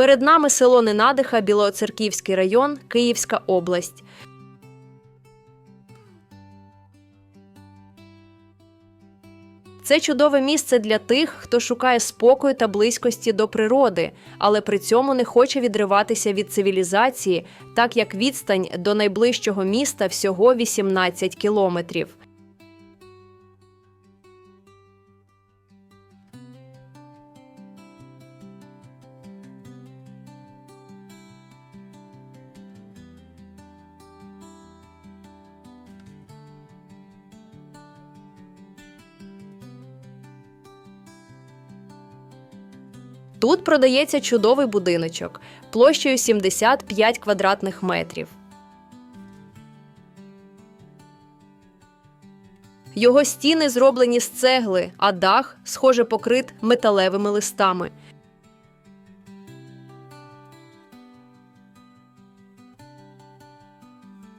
Перед нами село Ненадиха, Білоцерківський район, Київська область. Це чудове місце для тих, хто шукає спокою та близькості до природи, але при цьому не хоче відриватися від цивілізації, так як відстань до найближчого міста всього 18 кілометрів. Тут продається чудовий будиночок площею 75 квадратних метрів. Його стіни зроблені з цегли, а дах, схоже, покрит металевими листами.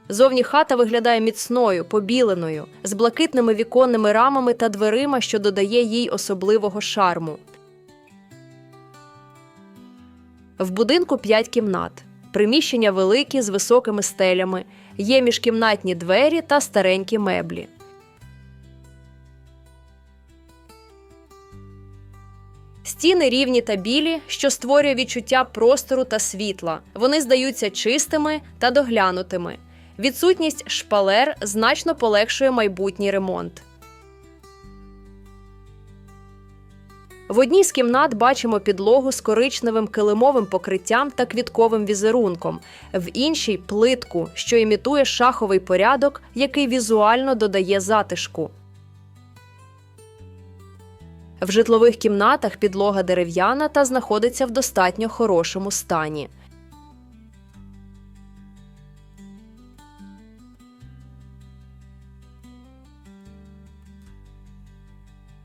Зовні хата виглядає міцною, побіленою, з блакитними віконними рамами та дверима, що додає їй особливого шарму. В будинку 5 кімнат. Приміщення великі з високими стелями, є міжкімнатні двері та старенькі меблі. Стіни рівні та білі, що створює відчуття простору та світла. Вони здаються чистими та доглянутими. Відсутність шпалер значно полегшує майбутній ремонт. В одній з кімнат бачимо підлогу з коричневим килимовим покриттям та квітковим візерунком, в іншій плитку, що імітує шаховий порядок, який візуально додає затишку. В житлових кімнатах підлога дерев'яна та знаходиться в достатньо хорошому стані.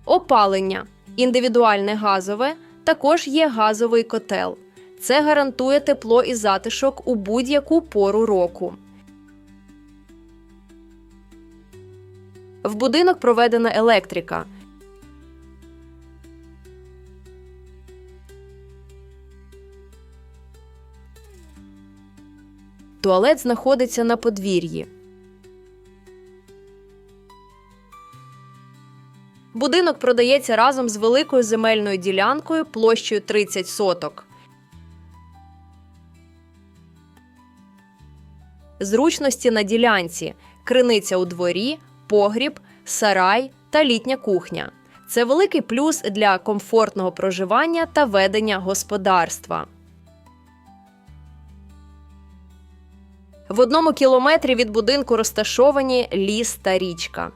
Опалення індивідуальне газове, також є газовий котел. Це гарантує тепло і затишок у будь-яку пору року. В будинок проведена електрика. Туалет знаходиться на подвір'ї. Будинок продається разом з великою земельною ділянкою площею 30 соток. Зручності на ділянці криниця у дворі, погріб, сарай та літня кухня. Це великий плюс для комфортного проживання та ведення господарства. В одному кілометрі від будинку розташовані ліс та річка.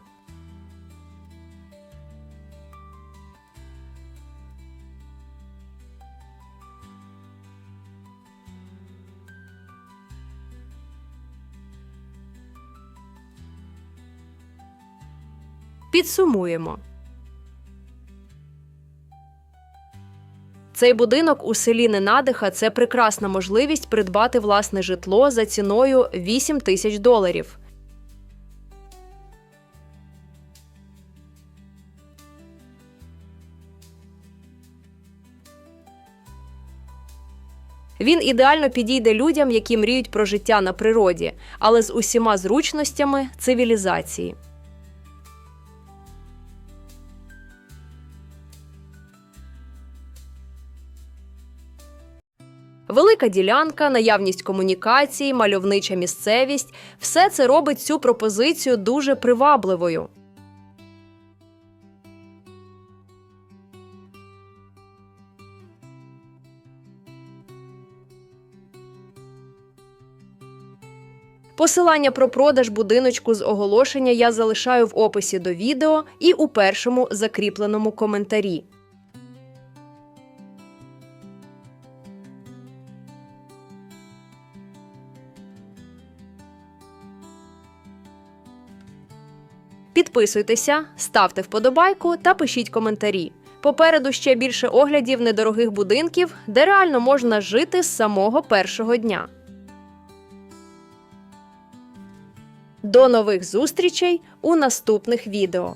Підсумуємо. Цей будинок у селі Ненадиха це прекрасна можливість придбати власне житло за ціною 8 тисяч доларів. Він ідеально підійде людям, які мріють про життя на природі, але з усіма зручностями цивілізації. Велика ділянка, наявність комунікацій, мальовнича місцевість все це робить цю пропозицію дуже привабливою. Посилання про продаж будиночку з оголошення я залишаю в описі до відео і у першому закріпленому коментарі. Підписуйтеся, ставте вподобайку та пишіть коментарі. Попереду ще більше оглядів недорогих будинків, де реально можна жити з самого першого дня. До нових зустрічей у наступних відео.